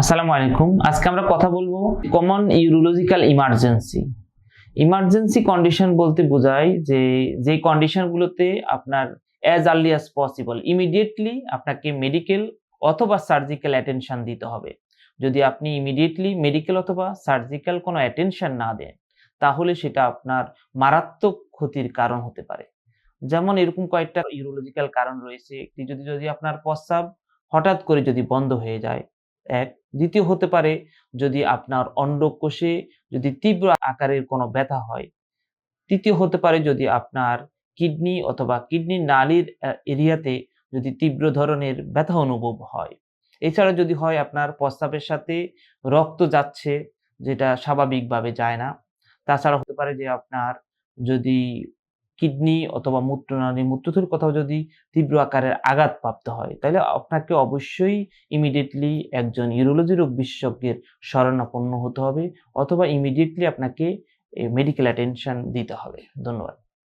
আসসালামু আলাইকুম। আজকে আমরা কথা বলব common urological emergency emergency condition বলতে বোঝায় যে যে কন্ডিশনগুলোতে আপনার as early as possible immediately আপনাকে মেডিকেল অথবা সার্জিক্যাল অ্যাটেনশন দিতে হবে। যদি আপনি ইমিডিয়েটলি মেডিকেল অথবা সার্জিক্যাল কোনো অ্যাটেনশন না দেন, তাহলে সেটা আপনার মারাত্মক ক্ষতির কারণ হতে পারে। যেমন এরকম কয়েকটা ইউরোলজিক্যাল কারণ রয়েছে। একটি যদি যদি আপনার প্রস্রাব হঠাৎ করে যদি বন্ধ হয়ে যায় এক, দ্বিতীয় হতে পারে যদি আপনার অন্ডকোষে যদি তীব্র আকারের কোনো ব্যথা হয়। তৃতীয় হতে পারে যদি আপনার কিডনি অথবা কিডনি নালীর এরিয়াতে যদি তীব্র ধরনের ব্যথা অনুভব হয়। এছাড়া যদি হয় আপনার প্রস্রাবের সাথে রক্ত যাচ্ছে, যেটা স্বাভাবিকভাবে যায় না। তাছাড়া হতে পারে যে আপনার যদি কিডনি অথবা মূত্রনালী মূত্রথুর কোথাও যদি তীব্র আকারের আঘাতপ্রাপ্ত হয় তাহলে আপনাকে অবশ্যই ইমিডিয়েটলি একজন ইউরোলজি রোগ বিশেষজ্ঞের শরণাপন্ন হতে হবে অথবা ইমিডিয়েটলি আপনাকে মেডিকেল অ্যাটেনশন দিতে হবে। ধন্যবাদ।